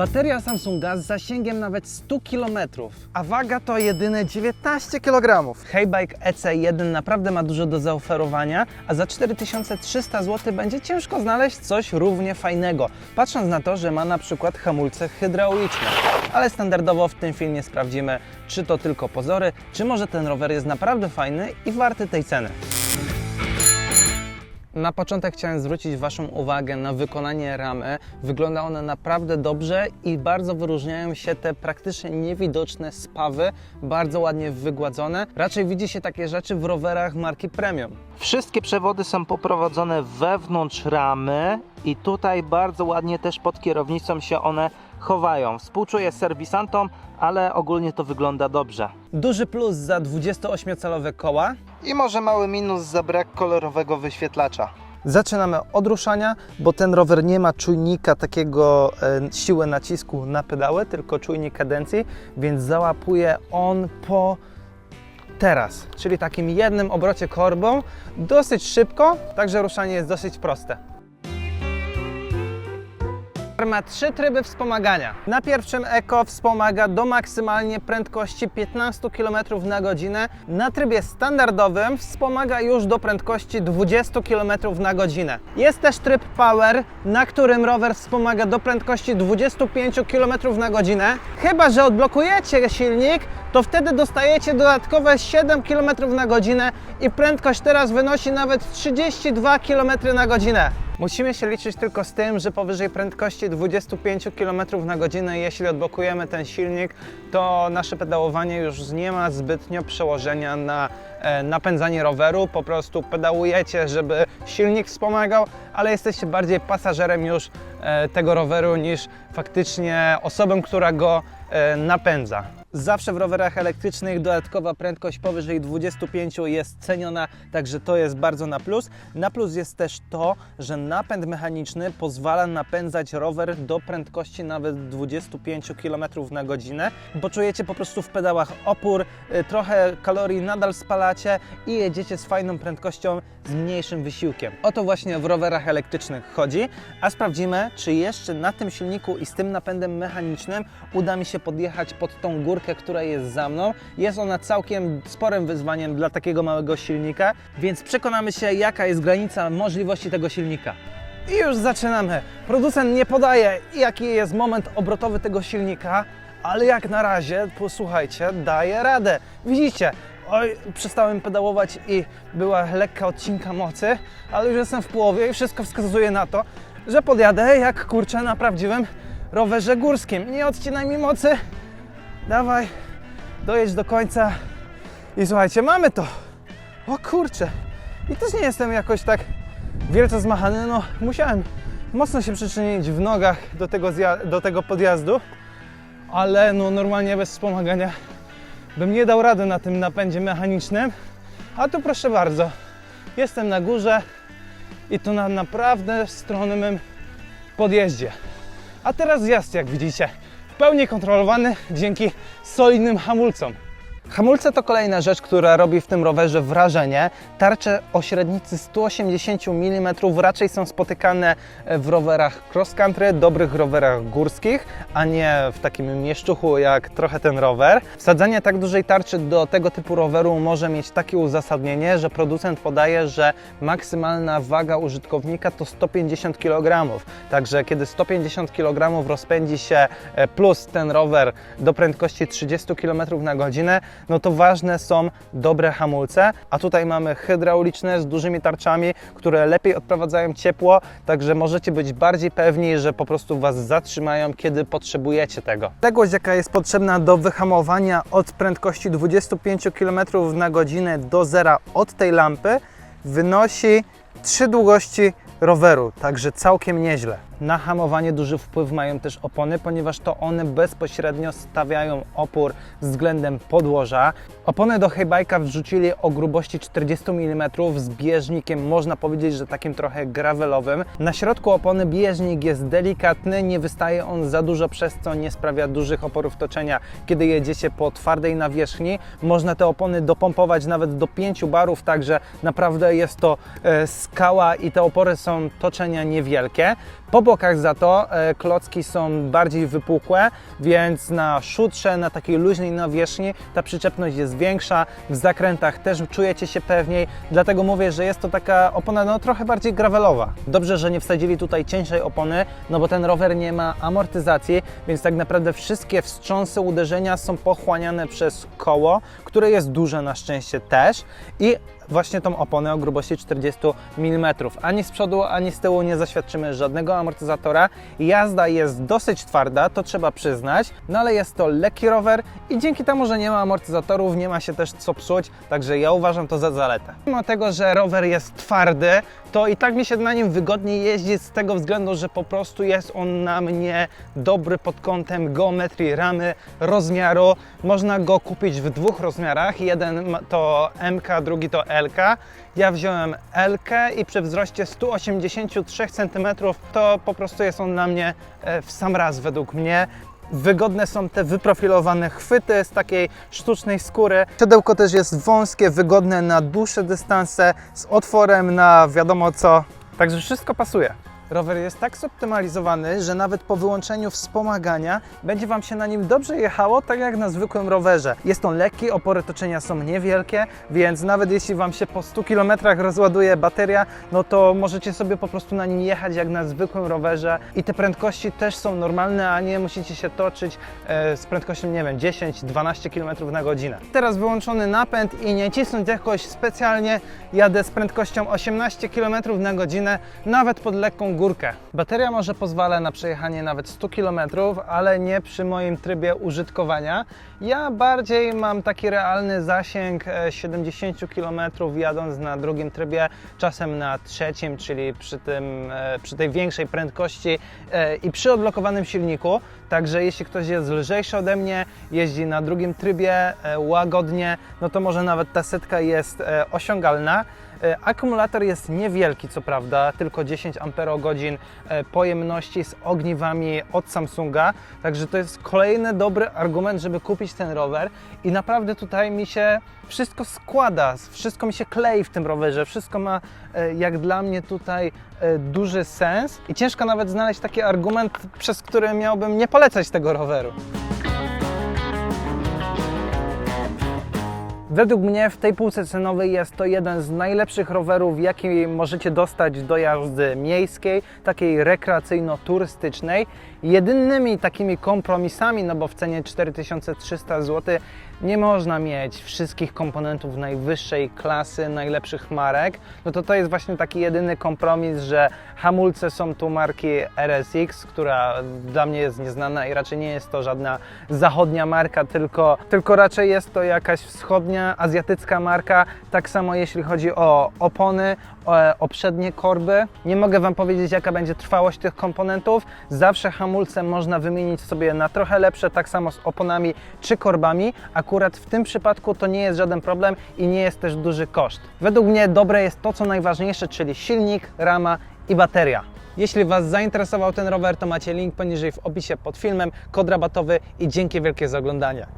Bateria Samsunga z zasięgiem nawet 100 km. A waga to jedyne 19 kg. Haybike EC1 naprawdę ma dużo do zaoferowania, a za 4300 zł będzie ciężko znaleźć coś równie fajnego, patrząc na to, że ma na przykład hamulce hydrauliczne. Ale standardowo w tym filmie sprawdzimy, czy to tylko pozory, czy może ten rower jest naprawdę fajny i warty tej ceny. Na początek chciałem zwrócić Waszą uwagę na wykonanie ramy. Wygląda ona naprawdę dobrze i bardzo wyróżniają się te praktycznie niewidoczne spawy, bardzo ładnie wygładzone. Raczej widzi się takie rzeczy w rowerach marki Premium. Wszystkie przewody są poprowadzone wewnątrz ramy i tutaj bardzo ładnie też pod kierownicą się one chowają. Współczuję serwisantom, ale ogólnie to wygląda dobrze. Duży plus za 28-calowe koła. I może mały minus za brak kolorowego wyświetlacza. Zaczynamy od ruszania, bo ten rower nie ma czujnika takiego e, siły nacisku na pedały, tylko czujnik kadencji, więc załapuje on po teraz, czyli takim jednym obrocie korbą, dosyć szybko, także ruszanie jest dosyć proste. Ma trzy tryby wspomagania. Na pierwszym Eco wspomaga do maksymalnie prędkości 15 km na godzinę. Na trybie standardowym wspomaga już do prędkości 20 km na godzinę. Jest też tryb Power, na którym rower wspomaga do prędkości 25 km na godzinę. Chyba, że odblokujecie silnik, to wtedy dostajecie dodatkowe 7 km na godzinę i prędkość teraz wynosi nawet 32 km na godzinę. Musimy się liczyć tylko z tym, że powyżej prędkości 25 km na godzinę, jeśli odblokujemy ten silnik, to nasze pedałowanie już nie ma zbytnio przełożenia na e, napędzanie roweru. Po prostu pedałujecie, żeby silnik wspomagał, ale jesteście bardziej pasażerem już e, tego roweru niż faktycznie osobą, która go e, napędza. Zawsze w rowerach elektrycznych dodatkowa prędkość powyżej 25 jest ceniona, także to jest bardzo na plus. Na plus jest też to, że napęd mechaniczny pozwala napędzać rower do prędkości nawet 25 km na godzinę, bo czujecie po prostu w pedałach opór, y, trochę kalorii nadal spalacie i jedziecie z fajną prędkością, z mniejszym wysiłkiem. O to właśnie w rowerach elektrycznych chodzi, a sprawdzimy, czy jeszcze na tym silniku i z tym napędem mechanicznym uda mi się podjechać pod tą która jest za mną. Jest ona całkiem sporym wyzwaniem dla takiego małego silnika, więc przekonamy się, jaka jest granica możliwości tego silnika. I już zaczynamy. Producent nie podaje, jaki jest moment obrotowy tego silnika, ale jak na razie, posłuchajcie, daje radę. Widzicie, oj, przestałem pedałować i była lekka odcinka mocy, ale już jestem w połowie i wszystko wskazuje na to, że podjadę jak kurczę na prawdziwym rowerze górskim. Nie odcinaj mi mocy, dawaj, dojedź do końca. I słuchajcie, mamy to. O kurczę, i też nie jestem jakoś tak wielce zmachany, no musiałem mocno się przyczynić w nogach do tego, do tego podjazdu, ale no normalnie bez wspomagania bym nie dał rady na tym napędzie mechanicznym, a tu proszę bardzo, jestem na górze i to na naprawdę stronnym podjeździe. A teraz zjazd, jak widzicie, w pełni kontrolowany dzięki solidnym hamulcom. Hamulce to kolejna rzecz, która robi w tym rowerze wrażenie. Tarcze o średnicy 180 mm raczej są spotykane w rowerach cross country, dobrych rowerach górskich, a nie w takim mieszczuchu jak trochę ten rower. Wsadzanie tak dużej tarczy do tego typu roweru może mieć takie uzasadnienie, że producent podaje, że maksymalna waga użytkownika to 150 kg. Także kiedy 150 kg rozpędzi się e, plus ten rower do prędkości 30 km na godzinę, no to ważne są dobre hamulce, a tutaj mamy hydrauliczne z dużymi tarczami, które lepiej odprowadzają ciepło, także możecie być bardziej pewni, że po prostu Was zatrzymają, kiedy potrzebujecie tego. Odległość, jaka jest potrzebna do wyhamowania od prędkości 25 km na godzinę do zera od tej lampy, wynosi trzy długości roweru, także całkiem nieźle. Na hamowanie duży wpływ mają też opony, ponieważ to one bezpośrednio stawiają opór względem podłoża. Opony do Haybike'a wrzucili o grubości 40 mm z bieżnikiem, można powiedzieć, że takim trochę gravelowym. Na środku opony bieżnik jest delikatny, nie wystaje on za dużo, przez co nie sprawia dużych oporów toczenia, kiedy jedziecie po twardej nawierzchni. Można te opony dopompować nawet do 5 barów, także naprawdę jest to e, skała i te opory są toczenia niewielkie. Po bokach za to e, klocki są bardziej wypukłe, więc na szutrze, na takiej luźnej nawierzchni ta przyczepność jest większa, w zakrętach też czujecie się pewniej, dlatego mówię, że jest to taka opona no, trochę bardziej gravelowa. Dobrze, że nie wsadzili tutaj cieńszej opony, no bo ten rower nie ma amortyzacji, więc tak naprawdę wszystkie wstrząsy uderzenia są pochłaniane przez koło, które jest duże na szczęście też i właśnie tą oponę o grubości 40 mm. Ani z przodu, ani z tyłu nie zaświadczymy żadnego amortyzatora. Jazda jest dosyć twarda, to trzeba przyznać, no ale jest to lekki rower i dzięki temu, że nie ma amortyzatorów, nie ma się też co psuć, także ja uważam to za zaletę. Mimo tego, że rower jest twardy, to i tak mi się na nim wygodniej jeździ z tego względu, że po prostu jest on na mnie dobry pod kątem geometrii ramy, rozmiaru. Można go kupić w dwóch rozmiarach. Jeden ma- to MK, drugi to LK. Ja wziąłem LK i przy wzroście 183 cm to po prostu jest on na mnie e, w sam raz według mnie. Wygodne są te wyprofilowane chwyty z takiej sztucznej skóry. Siodełko też jest wąskie, wygodne na dłuższe dystanse, z otworem na wiadomo co. Także wszystko pasuje. Rower jest tak zoptymalizowany, że nawet po wyłączeniu wspomagania będzie Wam się na nim dobrze jechało, tak jak na zwykłym rowerze. Jest on lekki, opory toczenia są niewielkie, więc nawet jeśli Wam się po 100 km rozładuje bateria, no to możecie sobie po prostu na nim jechać jak na zwykłym rowerze i te prędkości też są normalne, a nie musicie się toczyć e, z prędkością, nie wiem, 10-12 km na godzinę. Teraz wyłączony napęd i nie cisnąć jakoś specjalnie, jadę z prędkością 18 km na godzinę, nawet pod lekką górkę. Bateria może pozwala na przejechanie nawet 100 km, ale nie przy moim trybie użytkowania. Ja bardziej mam taki realny zasięg e, 70 km jadąc na drugim trybie, czasem na trzecim, czyli przy, tym, e, przy tej większej prędkości e, i przy odblokowanym silniku. Także jeśli ktoś jest lżejszy ode mnie, jeździ na drugim trybie e, łagodnie, no to może nawet ta setka jest e, osiągalna. E, Akumulator jest niewielki, co prawda, tylko 10 Ah pojemności z ogniwami od Samsunga, także to jest kolejny dobry argument, żeby kupić ten rower. I naprawdę tutaj mi się wszystko składa, wszystko mi się klei w tym rowerze, wszystko ma e, jak dla mnie tutaj e, duży sens. I ciężko nawet znaleźć taki argument, przez który miałbym nie polecać tego roweru. Według mnie w tej półce cenowej jest to jeden z najlepszych rowerów, jaki możecie dostać do jazdy miejskiej, takiej rekreacyjno-turystycznej. Jedynymi takimi kompromisami, no bo w cenie 4300 zł nie można mieć wszystkich komponentów najwyższej klasy, najlepszych marek, no to to jest właśnie taki jedyny kompromis, że hamulce są tu marki RSX, która dla mnie jest nieznana i raczej nie jest to żadna zachodnia marka, tylko, tylko raczej jest to jakaś wschodnia, azjatycka marka. Tak samo jeśli chodzi o opony, o, o przednie korby. Nie mogę Wam powiedzieć, jaka będzie trwałość tych komponentów. Zawsze hamulce można wymienić sobie na trochę lepsze, tak samo z oponami czy korbami. Akurat w tym przypadku to nie jest żaden problem i nie jest też duży koszt. Według mnie dobre jest to, co najważniejsze, czyli silnik, rama i bateria. Jeśli Was zainteresował ten rower, to macie link poniżej w opisie pod filmem, kod rabatowy i dzięki wielkie za oglądanie.